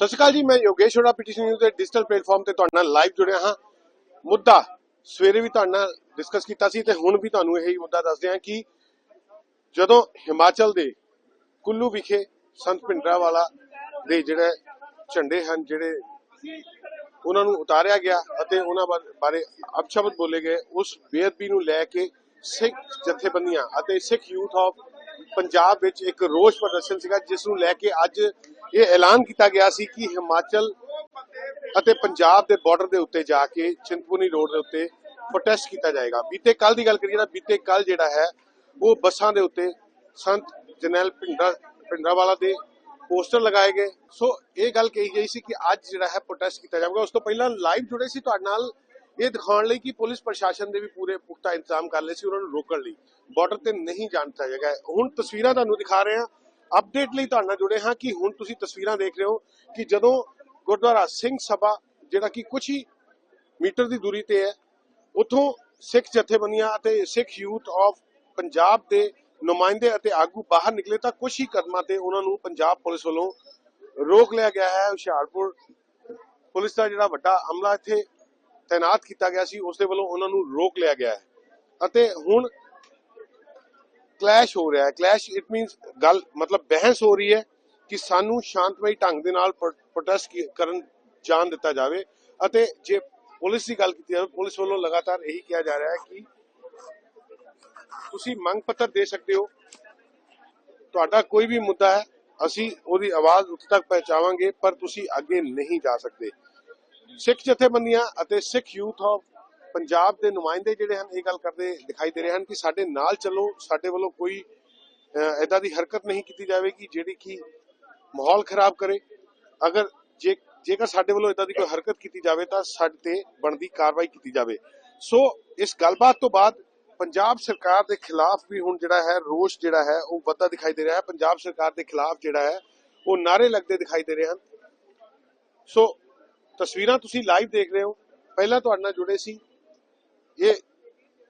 ਸਤਿ ਸ਼੍ਰੀ ਅਕਾਲ ਜੀ, ਮੈਂ ਯੋਗੇਸ਼ ਹੋੜਾ ਪੀਟੀਸੀ ਨਿਊਜ਼ ਦੇ ਡਿਜੀਟਲ ਪਲੇਟਫਾਰਮ ਤੇ ਤੁਹਾਡੇ ਨਾਲ ਲਾਈਵ ਜੁੜਿਆ ਹਾਂ। ਮੁੱਦਾ, ਸਵੇਰੇ ਵੀ ਤੁਹਾਡੇ ਨਾਲ ਡਿਸਕਸ ਕੀਤਾ ਸੀ ਤੇ ਹੁਣ ਵੀ ਤੁਹਾਨੂੰ ਇਹੀ ਮੁੱਦਾ ਦੱਸਦੇ ਹਾਂ ਕਿ ਜਦੋਂ ਹਿਮਾਚਲ ਦੇ ਕੁੱਲੂ ਵਿਖੇ ਸੰਤ ਭਿੰਡਰਾਵਾਲਾ ਦੇ ਜਿਹੜੇ ਝੰਡੇ ਹਨ, ਜਿਹੜੇ ਉਹਨਾਂ ਨੂੰ ਉਤਾਰਿਆ ਗਿਆ ਅਤੇ ਉਹਨਾਂ ਬਾਰੇ ਅਪਸ਼ਬਦ ਬੋਲੇ ਗਏ, ਉਸ ਬੇਅਦਬੀ ਨੂੰ ਲੈ ਕੇ ਸਿੱਖ ਜਥੇਬੰਦੀਆਂ ਅਤੇ ਸਿੱਖ ਯੂਥ ਆਫ ਪੰਜਾਬ ਵਿੱਚ ਇੱਕ ਰੋਸ ਪ੍ਰਦਰਸ਼ਨ ਸੀਗਾ, ਜਿਸ ਨੂੰ ਲੈ ਕੇ ਅੱਜ ਇਹ ਐਲਾਨ ਕੀਤਾ ਗਿਆ ਸੀ ਕਿ ਹਿਮਾਚਲ ਅਤੇ ਪੰਜਾਬ ਦੇ ਬਾਰਡਰ ਦੇ ਉੱਤੇ ਜਾ ਕੇ ਚਿੰਤਪੁਰਨੀ ਰੋਡ ਦੇ ਉੱਤੇ ਪ੍ਰੋਟੈਸਟ ਕੀਤਾ ਜਾਏਗਾ। ਬੀਤੇ ਕੱਲ ਦੀ ਗੱਲ ਕਰੀਏ ਤਾਂ ਬੀਤੇ ਕੱਲ ਜਿਹੜਾ ਹੈ, ਉਹ ਬੱਸਾਂ ਦੇ ਉੱਤੇ ਸੰਤ ਜਨਰਲ ਭਿੰਡਰਾ, ਭਿੰਡਰਾਵਾਲਾ ਦੇ ਪੋਸਟਰ ਲਗਾਏ ਗਏ। ਸੋ ਇਹ ਗੱਲ ਕਹੀ ਗਈ ਸੀ ਕਿ ਅੱਜ ਜਿਹੜਾ ਹੈ ਪ੍ਰੋਟੈਸਟ ਕੀਤਾ ਜਾਵੇਗਾ। ਉਸ ਤੋਂ ਪਹਿਲਾਂ ਲਾਈਵ ਜੁੜੇ ਸੀ ਤੁਹਾਡੇ ਨਾਲ ਇਹ ਦਿਖਾਉਣ ਲਈ ਕਿ ਪੁਲਿਸ ਪ੍ਰਸ਼ਾਸਨ ਦੇ ਵੀ ਪੂਰੇ ਪੁਖਤਾ ਇੰਤਜ਼ਾਮ ਕਰ ਲਏ ਸੀ, ਉਹਨਾਂ ਨੂੰ ਰੋਕਣ ਲਈ। ਬਾਰਡਰ ਤੇ ਨਹੀਂ ਜਾਣ ਦਿੱਤਾ ਜਾਏਗਾ। ਹੁਣ ਤਸਵੀਰਾਂ ਤੁਹਾਨੂੰ ਦਿਖਾ ਰਹੇ ਹਾਂ। ਅਪਡੇਟ ਲਈ ਤੁਹਾਡੇ ਨਾਲ ਜੁੜੇ ਹਾਂ ਕਿ ਹੁਣ ਤੁਸੀਂ ਤਸਵੀਰਾਂ ਦੇਖ ਰਹੇ ਹੋ ਕਿ ਜਦੋਂ ਗੁਰਦੁਆਰਾ ਸਿੰਘ ਸਭਾ, ਜਿਹੜਾ ਕਿ ਕੁਝ ਹੀ ਮੀਟਰ ਦੀ ਦੂਰੀ ਤੇ ਹੈ, ਉਥੋਂ ਸਿੱਖ ਜਥੇਬੰਦੀਆਂ ਅਤੇ ਸਿੱਖ ਯੂਥ ਆਫ ਪੰਜਾਬ ਦੇ ਨੁਮਾਇੰਦੇ ਅਤੇ ਆਗੂ ਬਾਹਰ ਨਿਕਲੇ ਤਾਂ ਕੁਝ ਹੀ ਕਦਮਾਂ ਤੇ ਉਹਨਾਂ ਨੂੰ ਪੰਜਾਬ ਪੁਲਿਸ ਵੱਲੋਂ ਰੋਕ ਲਿਆ ਗਿਆ ਹੈ। ਹੁਸ਼ਿਆਰਪੁਰ ਪੁਲਿਸ ਦਾ ਜਿਹੜਾ ਵੱਡਾ ਅਮਲਾ ਇੱਥੇ ਤਾਇਨਾਤ ਕੀਤਾ ਗਿਆ ਸੀ, ਉਸ ਦੇ ਵੱਲੋਂ ਉਹਨਾਂ ਨੂੰ ਰੋਕ ਲਿਆ ਗਿਆ ਹੈ। ਅਤੇ ਹੁਣ ਕਲੈਸ਼ ਹੋ ਰਿਹਾ ਹੈ। ਕਲੈਸ਼ ਇਟ ਮੀਨਸ ਗੱਲ, ਮਤਲਬ ਬਹਿਸ ਹੋ ਰਹੀ ਹੈ ਕਿ ਸਾਨੂੰ ਸ਼ਾਂਤਮਈ ਢੰਗ ਦੇ ਨਾਲ ਪ੍ਰੋਟੈਸਟ ਕਰਨ ਜਾਣ ਦਿੱਤਾ ਜਾਵੇ। ਅਤੇ ਜੇ ਪੁਲਿਸ ਦੀ ਗੱਲ ਕੀਤੀ ਜਾਵੇ, ਪੁਲਿਸ ਵੱਲੋਂ ਲਗਾਤਾਰ ਇਹੀ ਕਿਹਾ ਜਾ ਰਿਹਾ ਹੈ ਕਿ ਤੁਸੀਂ ਮੰਗ ਪੱਤਰ ਦੇ ਸਕਦੇ ਹੋ। ਤੁਹਾਡਾ ਕੋਈ ਵੀ ਮੁੱਦਾ ਹੈ, ਅਸੀਂ ਉਹਦੀ ਆਵਾਜ਼ ਉੱਥੇ ਤੱਕ ਪਹੁੰਚਾਵਾਂਗੇ, ਪਰ ਤੁਸੀਂ ਅੱਗੇ ਨਹੀਂ ਜਾ ਸਕਦੇ। ਸਿੱਖ ਜਥੇਬੰਦੀਆਂ ਅਤੇ ਸਿੱਖ ਯੂਥ ਆਫ ਪੰਜਾਬ ਦੇ ਨੁਮਾਇੰਦੇ ਜਿਹੜੇ ਹਨ, ਇਹ ਗੱਲ ਕਰਦੇ ਦਿਖਾਈ ਦੇ ਰਹੇ ਹਨ ਕਿ ਸਾਡੇ ਨਾਲ ਚੱਲੋ, ਸਾਡੇ ਵੱਲੋਂ ਕੋਈ ਐਦਾਂ ਦੀ ਹਰਕਤ ਨਹੀਂ ਕੀਤੀ ਜਾਵੇਗੀ ਜਿਹੜੀ ਕਿ ਮਾਹੌਲ ਖਰਾਬ ਕਰੇ। ਅਗਰ ਜੇ, ਜੇਕਰ ਸਾਡੇ ਵੱਲੋਂ ਇਦਾਂ ਦੀ ਕੋਈ ਹਰਕਤ ਕੀਤੀ ਜਾਵੇ ਤਾਂ ਸਾਡੇ ਤੇ ਬਣਦੀ ਕਾਰਵਾਈ ਕੀਤੀ ਜਾਵੇ। ਸੋ, ਇਸ ਗੱਲਬਾਤ ਤੋਂ ਬਾਅਦ ਪੰਜਾਬ ਸਰਕਾਰ ਦੇ ਖਿਲਾਫ ਵੀ ਹੁਣ ਜਿਹੜਾ ਹੈ, ਰੋਸ਼ ਜਿਹੜਾ ਹੈ, ਉਹ ਵੱਧਦਾ ਦਿਖਾਈ ਦੇ ਰਿਹਾ ਹੈ। ਪੰਜਾਬ ਸਰਕਾਰ ਦੇ ਖਿਲਾਫ ਜਿਹੜਾ ਹੈ, ਉਹ ਨਾਰੇ ਲੱਗਦੇ ਦਿਖਾਈ ਦੇ ਰਹੇ ਹਨ। ਸੋ, ਤਸਵੀਰਾਂ ਤੁਸੀਂ ਲਾਈਵ ਦੇਖ ਰਹੇ ਹੋ। ਪਹਿਲਾਂ ਤੁਹਾਡੇ ਨਾਲ ਜੁੜੇ ਸੀ ਇਹ,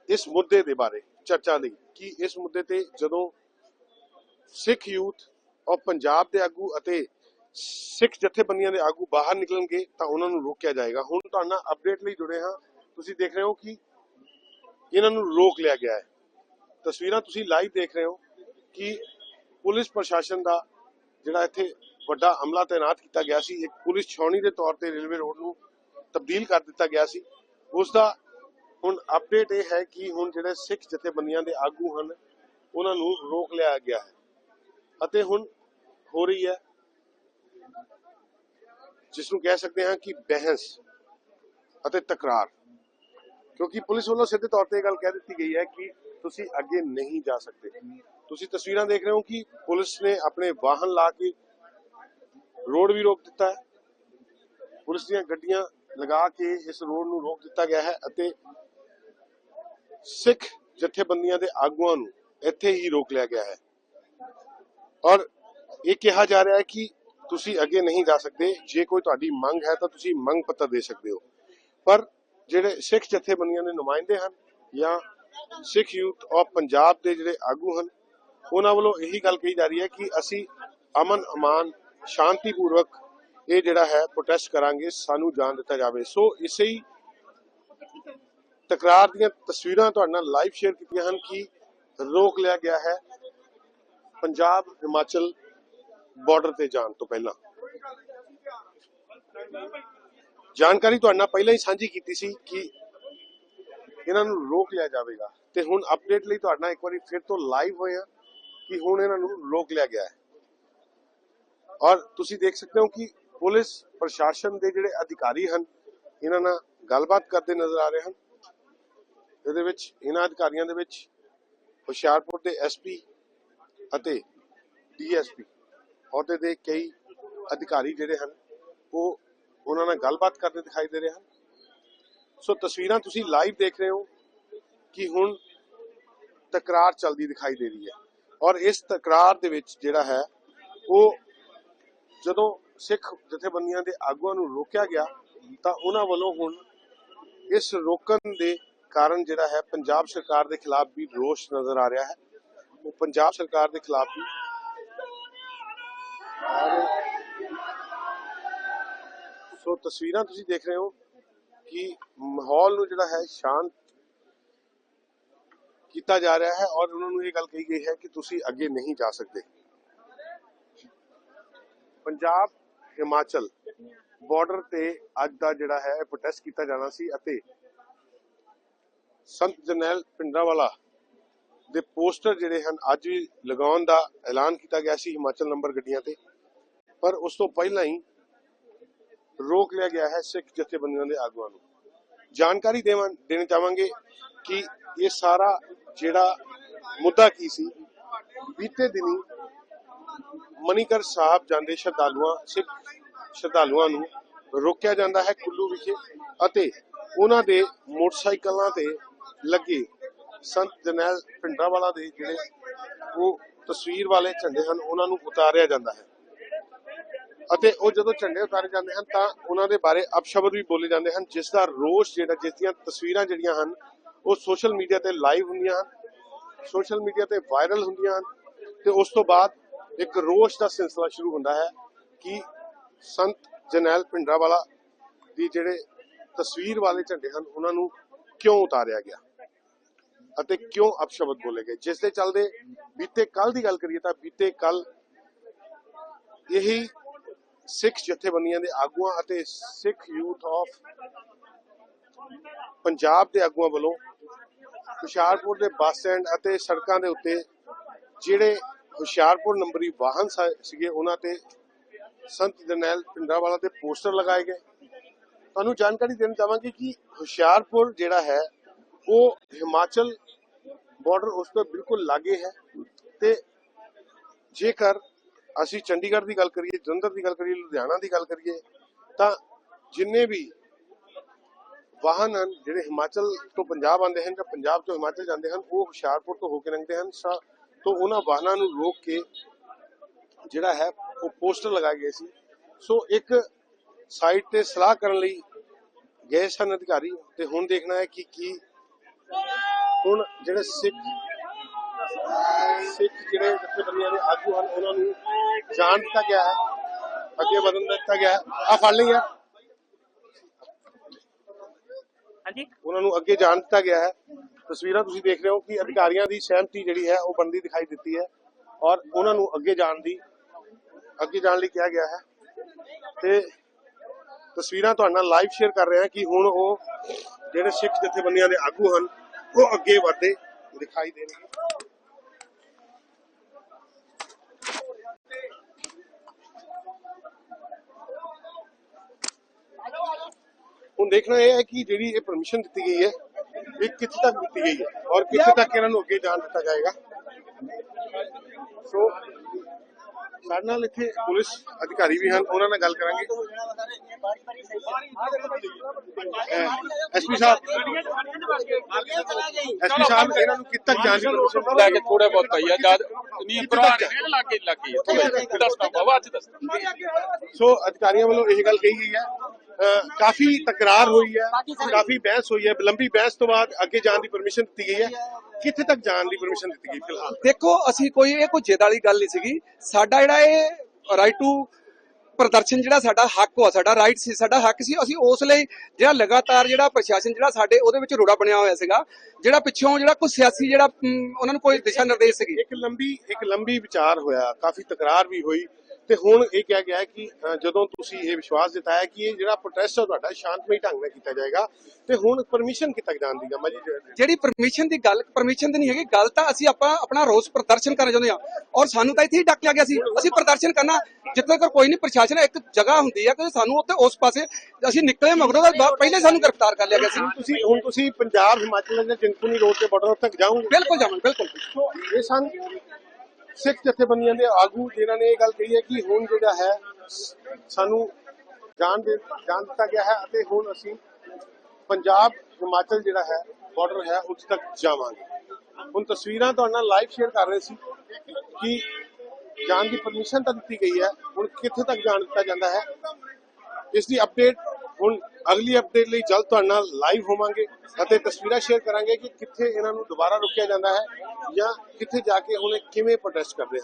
ਇਸ ਮੁੱਦੇ ਦੇ ਬਾਰੇ ਚਰਚਾ ਲਈ ਕਿ ਇਸ ਮੁੱਦੇ ਤੇ ਜਦੋਂ ਸਿੱਖ ਯੂਥ ਔਰ ਪੰਜਾਬ ਦੇ ਆਗੂ ਅਤੇ ਸਿੱਖ ਜਥੇਬੰਦੀਆਂ ਦੇ ਆਗੂ ਬਾਹਰ ਨਿਕਲਣਗੇ ਤਾਂ ਉਹਨਾਂ ਨੂੰ ਰੋਕਿਆ ਜਾਏਗਾ। ਹੁਣ ਤੁਹਾਡੇ ਅਪਡੇਟ ਲਈ ਜੁੜੇ ਹਾਂ। ਤੁਸੀਂ ਦੇਖ ਰਹੇ ਹੋ ਕਿ ਇਹਨਾਂ ਨੂੰ ਰੋਕ ਲਿਆ ਗਿਆ ਹੈ। ਤਸਵੀਰਾਂ ਤੁਸੀਂ ਲਾਈਵ ਦੇਖ ਰਹੇ ਹੋ ਕਿ ਪੁਲਿਸ ਪ੍ਰਸ਼ਾਸਨ ਦਾ ਜਿਹੜਾ ਇੱਥੇ ਵੱਡਾ ਅਮਲਾ ਤਾਇਨਾਤ ਕੀਤਾ ਗਿਆ ਸੀ, ਇੱਕ ਪੁਲਿਸ ਛਾਉਣੀ ਦੇ ਤੌਰ ਤੇ ਰੇਲਵੇ ਰੋਡ ਨੂੰ ਤਬਦੀਲ ਕਰ ਦਿੱਤਾ ਗਿਆ ਸੀ। ਉਸ ਦਾ ਹੁਣ ਅਪਡੇਟ ਇਹ ਹੈ ਕਿ ਹੁਣ ਜਿਹੜੇ ਸਿੱਖ ਜਥੇਬੰਦੀਆਂ ਦੇ ਆਗੂ ਹਨ, ਉਹਨਾਂ ਨੂੰ ਰੋਕ ਲਿਆ ਗਿਆ ਹੈ। ਅਤੇ ਹੁਣ ਹੋ ਰਹੀ ਹੈ, ਜਿਸ ਨੂੰ ਕਹਿ ਸਕਦੇ ਹਾਂ ਕਿ ਬਹਿਸ ਅਤੇ ਤਕਰਾਰ। ਕਿਉਂਕਿ ਪੁਲਿਸ ਵੱਲੋਂ ਸਿੱਧੇ ਤੌਰ ਤੇ ਇਹ ਗੱਲ ਕਹਿ ਦਿੱਤੀ ਗਈ ਹੈ ਕਿ ਤੁਸੀਂ ਅੱਗੇ ਨਹੀਂ ਜਾ ਸਕਦੇ। ਤੁਸੀਂ ਤਸਵੀਰਾਂ ਦੇਖ ਰਹੇ ਹੋ ਕਿ ਪੁਲਿਸ ਨੇ ਆਪਣੇ ਵਾਹਨ ਲਾ ਕੇ ਰੋਡ ਵੀ ਰੋਕ ਦਿੱਤਾ ਹੈ। ਪੁਲਿਸ ਦੀਆਂ ਗੱਡੀਆਂ ਲਗਾ ਕੇ ਇਸ ਰੋਡ ਨੂੰ ਰੋਕ ਦਿੱਤਾ ਗਿਆ ਹੈ ਅਤੇ ਸਿੱਖ ਜਥੇਬੰਦੀਆਂ ਦੇ ਆਗੂਆਂ ਨੂੰ ਇੱਥੇ ਹੀ ਰੋਕ ਲਿਆ ਗਿਆ ਹੈ। ਔਰ ਇਹ ਕਿਹਾ ਜਾ ਰਿਹਾ ਹੈ ਕਿ ਤੁਸੀਂ ਅੱਗੇ ਨਹੀਂ ਜਾ ਸਕਦੇ। ਜੇ ਕੋਈ ਤੁਹਾਡੀ ਮੰਗ ਹੈ ਤਾਂ ਤੁਸੀਂ ਮੰਗ ਪੱਤਰ ਦੇ ਸਕਦੇ ਹੋ। ਪਰ ਜਿਹੜੇ ਸਿੱਖ ਜਥੇਬੰਦੀਆਂ ਦੇ ਨੁਮਾਇੰਦੇ ਹਨ ਜਾਂ ਸਿੱਖ ਯੂਥ ਆਫ ਪੰਜਾਬ ਦੇ ਜਿਹੜੇ ਆਗੂ ਹਨ, ਉਹਨਾਂ ਵੱਲੋਂ ਇਹੀ ਗੱਲ ਕਹੀ ਜਾ ਰਹੀ ਹੈ ਕਿ ਅਸੀਂ ਅਮਨ ਅਮਾਨ ਸ਼ਾਂਤੀਪੂਰਵਕ ਇਹ ਜਿਹੜਾ ਹੈ ਪ੍ਰੋਟੈਸਟ ਕਰਾਂਗੇ, ਸਾਨੂੰ ਜਾਣ ਦਿੱਤਾ ਜਾਵੇ। ਸੋ ਇਸੇ ਹੀ ਤਕਰਾਰ ਦੀਆਂ ਤਸਵੀਰਾਂ ਤੁਹਾਡੇ ਨਾਲ ਲਾਈਵ ਸ਼ੇਅਰ ਕੀਤੀਆਂ ਹਨ ਕਿ ਰੋਕ ਲਿਆ ਗਿਆ ਹੈ ਪੰਜਾਬ, ਹਿਮਾਚਲ ਬਾਰਡਰ ਤੇ ਜਾਣ ਤੋਂ ਪਹਿਲਾਂ। ਜਾਣਕਾਰੀ ਤੁਹਾਡੇ ਨਾਲ ਪਹਿਲਾਂ ਹੀ ਸਾਂਝੀ ਕੀਤੀ ਸੀ ਕਿ ਇਹਨਾਂ ਨੂੰ ਰੋਕ ਲਿਆ ਜਾਵੇਗਾ। ਤੇ ਹੁਣ ਅਪਡੇਟ ਲਈ ਤੁਹਾਡੇ ਨਾਲ ਇੱਕ ਵਾਰੀ ਫਿਰ ਤੋਂ ਲਾਈਵ ਹੋਇਆ ਕਿ ਹੁਣ ਇਹਨਾਂ ਨੂੰ ਰੋਕ ਲਿਆ ਗਿਆ ਹੈ। ਔਰ ਤੁਸੀਂ ਦੇਖ ਸਕਦੇ ਹੋ ਕਿ ਪੁਲਿਸ, ਪ੍ਰਸ਼ਾਸਨ ਦੇ ਜਿਹੜੇ ਅਧਿਕਾਰੀ ਹਨ, ਇਹਨਾਂ ਨਾਲ ਗੱਲਬਾਤ ਕਰਦੇ ਨਜ਼ਰ ਆ ਰਹੇ ਹਨ। ਇਹਦੇ ਵਿੱਚ, ਇਹਨਾਂ ਅਧਿਕਾਰੀਆਂ ਦੇ ਵਿੱਚ ਹੁਸ਼ਿਆਰਪੁਰ ਦੇ ਐਸਪੀ ਅਤੇ ਡੀਐਸਪੀ ਅਹੁਦੇ ਦੇ ਕਈ ਅਧਿਕਾਰੀ ਜਿਹੜੇ ਹਨ, ਉਹ ਉਹਨਾਂ ਨਾਲ ਗੱਲਬਾਤ ਕਰਦੇ ਦਿਖਾਈ ਦੇ ਰਹੇ ਹਨ। ਸੋ ਤਸਵੀਰਾਂ ਤੁਸੀਂ ਲਾਈਵ ਦੇਖ ਰਹੇ ਹੋ ਕਿ ਹੁਣ ਤਕਰਾਰ ਚੱਲਦੀ ਦਿਖਾਈ ਦੇ ਰਹੀ ਹੈ ਔਰ ਇਸ ਤਕਰਾਰ ਦੇ ਵਿੱਚ ਜਿਹੜਾ ਹੈ, ਉਹ ਜਦੋਂ ਸਿੱਖ ਜਥੇਬੰਦੀਆਂ ਦੇ ਆਗੂਆਂ ਨੂੰ ਰੋਕਿਆ ਗਿਆ, ਤਾਂ ਉਹਨਾਂ ਵੱਲੋਂ ਹੁਣ ਇਸ ਰੋਕਣ ਦੇ ਕਾਰਨ ਜਿਹੜਾ ਹੈ, ਪੰਜਾਬ ਸਰਕਾਰ ਦੇ ਖਿਲਾਫ ਵੀ ਰੋਸ਼ ਨਜ਼ਰ ਆ ਰਿਹਾ ਹੈ। ਉਹ ਪੰਜਾਬ ਸਰਕਾਰ ਦੇ ਖਿਲਾਫ ਵੀ ਸੋ ਤਸਵੀਰਾਂ ਤੁਸੀਂ ਦੇਖ ਰਹੇ ਹੋ ਕਿ ਮਾਹੌਲ ਨੂੰ ਜਿਹੜਾ ਹੈ, ਸ਼ਾਂਤ ਕੀਤਾ ਜਾ ਰਿਹਾ ਹੈ ਔਰ ਉਹਨਾਂ ਨੂੰ ਇਹ ਗੱਲ ਕਹੀ ਗਈ ਹੈ ਕਿ ਤੁਸੀਂ ਅੱਗੇ ਨਹੀਂ ਜਾ ਸਕਦੇ। ਪੰਜਾਬ, ਹਿਮਾਚਲ ਬਾਰਡਰ ਤੇ ਅੱਜ ਦਾ ਜਿਹੜਾ ਹੈ ਪ੍ਰੋਟੈਸਟ ਕੀਤਾ ਜਾਣਾ ਸੀ ਅਤੇ ਸੰਤ ਜਰਨੈਲ ਪਿੰਡਰਾਵਾਲਾ ਦੇ ਪੋਸਟਰ ਜਿਹੜੇ ਹਨ, ਅੱਜ ਵੀ ਲਗਾਉਣ ਦਾ ਐਲਾਨ ਕੀਤਾ ਗਿਆ ਸੀ ਹਿਮਾਚਲ ਨੰਬਰ ਗੱਡੀਆਂ ਤੇ। ਪਰ ਉਸ ਤੋਂ ਪਹਿਲਾਂ ਹੀ ਰੋਕ ਲਿਆ ਗਿਆ ਹੈ ਸਿੱਖ ਜਥੇਬੰਦੀਆਂ ਦੇ ਆਗੂਆਂ ਨੂੰ। ਜਾਣਕਾਰੀ ਦੇਵਾਂ, ਦੇਣਾ ਚਾਹਾਂਗੇ ਕਿ ਇਹ ਸਾਰਾ ਜਿਹੜਾ ਮੁੱਦਾ ਕੀ ਸੀ, ਬੀਤੇ ਦਿਨੀ ਮਨੀਕਰ ਸਾਹਿਬ ਜਾਂਦੇ ਸ਼ਰਧਾਲੂਆਂ, ਸਿੱਖ ਸ਼ਰਧਾਲੂਆਂ ਨੂੰ ਰੋਕਿਆ ਜਾਂਦਾ ਹੈ ਕੁੱਲੂ ਵਿਖੇ ਅਤੇ ਉਹਨਾਂ ਦੇ ਮੋਟਰਸਾਈਕਲਾਂ ਤੇ ਲੱਗੇ। ਸੰਤ ਜਰਨੈਲ ਪਿੰਡਰਾਵਾਲਾ ਦੇ ਜਿਹੜੇ ਉਹ ਤਸਵੀਰ ਵਾਲੇ ਝੰਡੇ ਹਨ, ਉਹਨਾਂ ਨੂੰ ਉਤਾਰਿਆ ਜਾਂਦਾ ਹੈ। ਅਤੇ ਉਹ ਜਦੋਂ ਝੰਡੇ ਉਤਾਰੇ ਜਾਂਦੇ ਹਨ, ਤਾਂ ਉਹਨਾਂ ਦੇ ਬਾਰੇ ਅਪਸ਼ਬਦ ਵੀ ਬੋਲੇ ਜਾਂਦੇ ਹਨ, ਜਿਸ ਦਾ ਰੋਸ਼ ਜਿਹੜਾ, ਜਿਸ ਦੀਆਂ ਤਸਵੀਰਾਂ ਜਿਹੜੀਆਂ ਹਨ, ਉਹ ਸੋਸ਼ਲ ਮੀਡੀਆ ਤੇ ਲਾਈਵ ਹੁੰਦੀਆਂ ਹਨ, ਸੋਸ਼ਲ ਮੀਡੀਆ ਤੇ ਵਾਇਰਲ ਹੁੰਦੀਆਂ ਹਨ, ਤੇ ਉਸ ਤੋਂ ਬਾਅਦ ਇੱਕ ਰੋਸ਼ ਦਾ ਸਿਲਸਿਲਾ ਸ਼ੁਰੂ ਹੁੰਦਾ ਹੈ ਕਿ ਸੰਤ ਜਨੈਲ ਪਿੰਡਰਾਵਾਲਾ ਦੀ ਜਿਹੜੇ ਤਸਵੀਰ ਵਾਲੇ ਝੰਡੇ ਹਨ, ਉਹਨਾਂ ਨੂੰ ਕਿਉਂ ਉਤਾਰਿਆ ਗਿਆ? ਅਤੇ ਕਿਉਂ ਅਪਸ਼ਬਦ ਬੋਲੇ ਗਏ? ਜਿਸ ਦੇ ਚੱਲਦੇ ਬੀਤੇ ਕੱਲ ਦੀ ਗੱਲ ਕਰੀਏ ਤਾਂ ਬੀਤੇ ਕੱਲ ਇਹੀ ਸਿੱਖ ਜਥੇਬੰਦੀਆਂ ਦੇ ਆਗੂਆਂ ਅਤੇ ਸਿੱਖ ਯੂਥ ਆਫ ਪੰਜਾਬ ਦੇ ਆਗੂਆਂ ਵੱਲੋਂ ਹੁਸ਼ਿਆਰਪੁਰ ਦੇ ਬੱਸ ਸਟੈਂਡ ਅਤੇ ਸੜਕਾਂ ਦੇ ਉੱਤੇ ਜਿਹੜੇ ਹੁਸ਼ਿਆਰਪੁਰ ਨੰਬਰੀ ਵਾਹਨ ਸੀਗੇ, ਉਹਨਾਂ ਤੇ ਸੰਤ ਜਰਨੈਲ ਪਿੰਡਰਾਵਾਲਾ ਦੇ ਪੋਸਟਰ ਲਗਾਏ ਗਏ। ਤੁਹਾਨੂੰ ਜਾਣਕਾਰੀ ਦੇਣਾ ਚਾਹਾਂਗੇ ਕਿ ਹੁਸ਼ਿਆਰਪੁਰ ਜਿਹੜਾ ਹੈ, ਉਹ ਹਿਮਾਚਲ ਬਾਰਡਰ ਉਸ ਤੋਂ ਬਿਲਕੁਲ ਲਾਗੇ ਹੈ ਤੇ ਜੇਕਰ ਅਸੀਂ ਚੰਡੀਗੜ੍ਹ ਦੀ ਗੱਲ ਕਰੀਏ, ਜਲੰਧਰ ਦੀ ਗੱਲ ਕਰੀਏ, ਲੁਧਿਆਣਾ ਦੀ ਗੱਲ ਕਰੀਏ, ਤਾਂ ਜਿੰਨੇ ਵੀ ਵਾਹਨ ਹਨ, ਜਿਹੜੇ ਹਿਮਾਚਲ ਤੋਂ ਪੰਜਾਬ ਆਉਂਦੇ ਹਨ ਜਾਂ ਪੰਜਾਬ ਤੋਂ ਹਿਮਾਚਲ ਜਾਂਦੇ ਹਨ, ਉਹ ਹੁਸ਼ਿਆਰਪੁਰ ਤੋਂ ਹੋ ਕੇ ਲੰਘਦੇ ਹਨ। ਸਾ ਤੋਂ ਉਹਨਾਂ ਵਾਹਨਾਂ ਨੂੰ ਰੋਕ ਕੇ ਜਿਹੜਾ ਹੈ, ਉਹ ਪੋਸਟਰ ਲਗਾਏ ਗਏ ਸੀ। ਸੋ ਇੱਕ ਸਾਈਟ ਤੇ ਸਲਾਹ ਕਰਨ ਲਈ ਗਏ ਸਨ ਅਧਿਕਾਰੀ ਤੇ ਹੁਣ ਦੇਖਣਾ ਹੈ ਕਿ ਕੀ ਹੁਣ ਜਿਹੜੇ ਸਿੱਖ ਸਿੱਖ ਜਿਹੜੇ ਜਥੇਬੰਦੀਆਂ ਦੇ ਆਗੂ ਹਨ ਉਹਨਾਂ ਨੂੰ ਜਾਣ ਦਿੱਤਾ ਗਿਆ ਹੈ ਅੱਗੇ ਵਧਣ ਦਿੱਤਾ ਗਿਆ ਹੈ। ਆ ਫੜ ਲਈ ਯਾਰ ਹਾਂਜੀ। ਉਹਨਾਂ ਨੂੰ ਅੱਗੇ ਜਾਣ ਦਿੱਤਾ ਗਿਆ ਹੈ। ਤਸਵੀਰਾਂ ਤੁਸੀਂ ਦੇਖ ਰਹੇ ਹੋ ਕਿ ਅਧਿਕਾਰੀਆਂ ਦੀ ਸਹਿਮਤੀ ਜਿਹੜੀ ਹੈ ਉਹ ਬੰਦੀ ਦਿਖਾਈ ਦਿੱਤੀ ਹੈ ਔਰ ਉਹਨਾਂ ਨੂੰ ਅੱਗੇ ਜਾਣ ਦੀ ਅੱਗੇ ਜਾਣ ਲਈ ਕਿਹਾ ਗਿਆ ਹੈ। ਤੇ ਤਸਵੀਰਾਂ ਤੁਹਾਡੇ ਨਾਲ ਲਾਈਵ ਸ਼ੇਅਰ ਕਰ ਰਹੇ ਹਾਂ ਕਿ ਹੁਣ ਉਹ ਜਿਹੜੇ ਸਿੱਖ ਜਥੇਬੰਦੀਆਂ ਦੇ ਆਗੂ ਹਨ ਉਹ ਅੱਗੇ ਵਧਦੇ ਦਿਖਾਈ ਦੇਣਗੇ ਹੁਣ ਦੇਖਣਾ ਇਹ ਹੈ ਕਿ ਜਿਹੜੀ ਇਹ ਪਰਮਿਸ਼ਨ ਦਿੱਤੀ ਗਈ ਹੈ ਇਹ ਕਿੱਥੇ ਤੱਕ ਦਿੱਤੀ ਗਈ ਹੈ ਔਰ ਕਿੱਥੇ ਤੱਕ ਇਹਨਾਂ ਨੂੰ ਅੱਗੇ ਜਾਣ ਦਿੱਤਾ ਜਾਏਗਾ ਸੋ ਸਾਡੇ ਨਾਲ ਇੱਥੇ ਪੁਲਿਸ ਅਧਿਕਾਰੀ ਵੀ ਹਨ ਉਹਨਾਂ ਨਾਲ ਗੱਲ ਕਰਾਂਗੇ ਐਸਪੀ ਸਾਹਿਬ ਐਸਪੀ ਸਾਹਿਬ ਇਹਨਾਂ ਨੂੰ ਕਿੱਥੇ ਤੱਕ ਜਾਣ ਦੀ ਪਰਮਿਸ਼ਨ ਲੈ ਕੇ ਥੋੜਾ ਬਹੁਤ ਪਈ ਆ ਜਦ ਨੀ ਭਰਾ ਨੇ ਲੱਗੇ ਲੱਗੀ ਥੋੜਾ ਦੱਸਣਾ ਬਾਬਾ ਅੱਜ ਦੱਸਣਾ ਸੋ ਅਧਿਕਾਰੀਆਂ ਵੱਲੋਂ ਇਹ ਗੱਲ ਕਹੀ ਗਈ ਹੈ ਕਾਫੀ ਤਕਰਾਰ ਹੋਈ ਹੈ ਕਾਫੀ ਬਹਿਸ ਹੋਈ ਹੈ ਲੰਬੀ ਬਹਿਸ ਤੋਂ ਬਾਅਦ ਅੱਗੇ ਜਾਣ ਦੀ ਪਰਮਿਸ਼ਨ ਦਿੱਤੀ ਗਈ ਹੈ। ਕਿੱਥੇ ਤੱਕ ਜਾਣ ਦੀ ਪਰਮਿਸ਼ਨ ਦਿੱਤੀ ਗਈ ਫਿਲਹਾਲ? ਦੇਖੋ ਅਸੀਂ ਕੋਈ ਇਹ ਕੋਈ ਜਿੱਦ ਵਾਲੀ ਗੱਲ ਨਹੀਂ ਸੀਗੀ। ਸਾਡਾ ਜਿਹੜਾ ਇਹ ਰਾਈਟ ਟੂ ਪ੍ਰਦਰਸ਼ਨ ਜਿਹੜਾ ਸਾਡਾ ਹੱਕ ਆ ਸਾਡਾ ਰਾਈਟ ਸੀ, ਸਾਡਾ ਹੱਕ ਸੀ, ਅਸੀਂ ਉਸ ਲਈ ਜਿਹੜਾ ਲਗਾਤਾਰ ਜਿਹੜਾ ਪ੍ਰਸ਼ਾਸਨ ਜਿਹੜਾ ਸਾਡੇ ਉਹਦੇ ਵਿੱਚ ਰੋੜਾ ਬਣਿਆ ਹੋਇਆ ਸੀਗਾ, ਜਿਹੜਾ ਪਿੱਛੋਂ ਜਿਹੜਾ ਕੋਈ ਸਿਆਸੀ ਜਿਹੜਾ ਉਹਨਾਂ ਨੂੰ ਕੋਈ ਦਿਸ਼ਾ ਨਿਰਦੇਸ਼ ਸੀਗੀ। ਇੱਕ ਲੰਬੀ ਇੱਕ ਲੰਬੀ ਵਿਚਾਰ ਹੋਇਆ, ਕਾਫੀ ਤਕਰਾਰ ਵੀ ਹੋਈ ਤੇ ਹੁਣ ਇਹ ਕਿਹਾ ਗਿਆ ਕਿ ਜਦੋਂ ਤੁਸੀਂ ਇਹ ਵਿਸ਼ਵਾਸ ਜਤਾਇਆ ਕਿ ਇਹ ਜਿਹੜਾ ਪ੍ਰੋਟੈਸਟ ਹੈ ਤੁਹਾਡਾ ਸ਼ਾਂਤਮਈ ਢੰਗ ਨਾਲ ਕੀਤਾ ਜਾਏਗਾ ਤੇ ਹੁਣ ਪਰਮਿਸ਼ਨ ਕਿੱਥੇ ਤੱਕ ਜਾਣ ਦੀ ਹੈ ਜੀ ਜਿਹੜੀ ਪਰਮਿਸ਼ਨ ਦੀ ਗੱਲ ਪਰਮਿਸ਼ਨ ਦੀ ਨਹੀਂ ਹੈਗੀ ਗੱਲ ਤਾਂ ਅਸੀਂ ਆਪਾਂ ਆਪਣਾ ਰੋਸ ਪ੍ਰਦਰਸ਼ਨ ਕਰਨਾ ਚਾਹੁੰਦੇ ਹਾਂ। ਔਰ ਸਾਨੂੰ ਤਾਂ ਇੱਥੇ ਹੀ ਡੱਕ ਲਿਆ ਗਿਆ ਸੀ। ਅਸੀਂ ਪ੍ਰਦਰਸ਼ਨ ਕਰਨਾ ਜਿੱਥੇ ਤੱਕ ਕੋਈ ਨਹੀਂ ਪ੍ਰਸ਼ਾਸਨ ਇੱਕ ਜਗ੍ਹਾ ਹੁੰਦੀ ਹੈ ਕਿ ਸਾਨੂੰ ਉੱਥੇ ਉਸ ਪਾਸੇ ਅਸੀਂ ਨਿਕਲੇ ਮਗਰੋਂ ਤਾਂ ਬਾ- ਪਹਿਲੇ ਸਾਨੂੰ ਗ੍ਰਿਫਤਾਰ ਕਰ ਲਿਆ ਗਿਆ ਸੀ। ਤੁਸੀਂ ਹੁਣ ਤੁਸੀਂ ਪੰਜਾਬ ਹਿਮਾਚਲ ਦੇ ਚਿੰਤਪੁਰਨੀ ਰੋਡ ਤੇ ਬਾਰਡਰ ਤੱਕ ਜਾਓਗੇ? ਬਿਲਕੁਲ ਜਾਵਾਂਗੇ ਬਿਲਕੁਲ। ਇਹ ਸਨ ਸਿੱਖ ਜਥੇਬੰਦੀਆਂ ਦੇ ਆਗੂ ਜਿਨ੍ਹਾਂ ਨੇ ਇਹ ਗੱਲ ਕਹੀ ਹੈ ਕਿ ਹੁਣ ਜਿਹੜਾ ਹੈ, ਸਾਨੂੰ ਜਾਣ ਦੇ ਜਾਣ ਦਿੱਤਾ ਗਿਆ ਹੈ ਅਤੇ ਹੁਣ ਅਸੀਂ ਪੰਜਾਬ, ਹਿਮਾਚਲ ਜਿਹੜਾ ਹੈ ਬਾਰਡਰ ਹੈ ਉਸ ਤੱਕ ਜਾਵਾਂਗੇ। ਹੁਣ ਤਸਵੀਰਾਂ ਤੁਹਾਡੇ ਨਾਲ ਲਾਈਵ ਸ਼ੇਅਰ ਕਰ ਰਹੇ ਸੀ ਕਿ ਜਾਣ ਦੀ ਪਰਮਿਸ਼ਨ ਤਾਂ ਦਿੱਤੀ ਗਈ ਹੈ, ਹੁਣ ਕਿੱਥੇ ਤੱਕ ਜਾਣ ਦਿੱਤਾ ਜਾਂਦਾ ਹੈ, ਇਸ ਦੀ ਅਪਡੇਟ ਹੁਣ ਅਗਲੀ ਅਪਡੇਟ ਲਈ ਜਲਦ ਤੁਹਾਡੇ ਨਾਲ ਲਾਈਵ ਹੋਵਾਂਗੇ ਅਤੇ ਤਸਵੀਰਾਂ ਸ਼ੇਅਰ ਕਰਾਂਗੇ ਕਿ ਕਿੱਥੇ ਇਹਨਾਂ ਨੂੰ ਦੁਬਾਰਾ ਰੋਕਿਆ ਜਾਂਦਾ ਹੈ ਜਾਂ ਕਿੱਥੇ ਜਾ ਕੇ ਹੁਣ ਇਹ ਕਿਵੇਂ ਪ੍ਰੋਟੈਸਟ ਕਰਦੇ